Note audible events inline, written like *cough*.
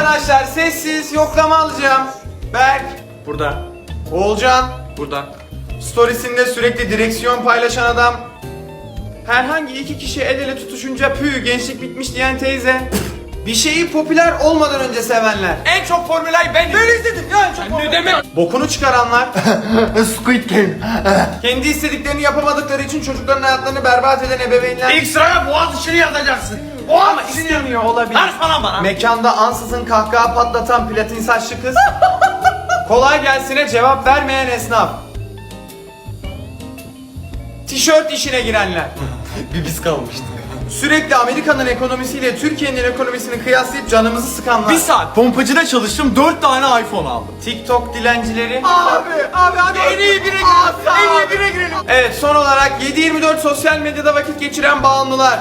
Arkadaşlar sessiz yoklama alacağım. Berk, Burada. Oğulcan, Burada. storiesinde sürekli direksiyon paylaşan adam. Herhangi iki kişi el ele tutuşunca pü gençlik bitmiş diyen teyze. Bir şeyi popüler olmadan önce sevenler. En çok formülayı ben Ben izledim ya en çok Ne demek? Bokunu çıkaranlar. *laughs* Squid Game. *laughs* kendi istediklerini yapamadıkları için çocukların hayatlarını berbat eden ebeveynler. İlk sıraya boğaz içini yazacaksın. O ama istemiyor olabilir. Sarsana bana. Mekanda ansızın kahkaha patlatan platin saçlı kız. *laughs* Kolay gelsine cevap vermeyen esnaf. Tişört işine girenler. *laughs* Bir biz kalmıştık. Sürekli Amerika'nın ekonomisiyle Türkiye'nin ekonomisini kıyaslayıp canımızı sıkanlar. Bir saat pompacıda çalıştım 4 tane iPhone aldım. TikTok dilencileri. Abi abi hadi en iyi bire girelim. En iyi bire girelim. Evet son olarak 7-24 sosyal medyada vakit geçiren bağımlılar.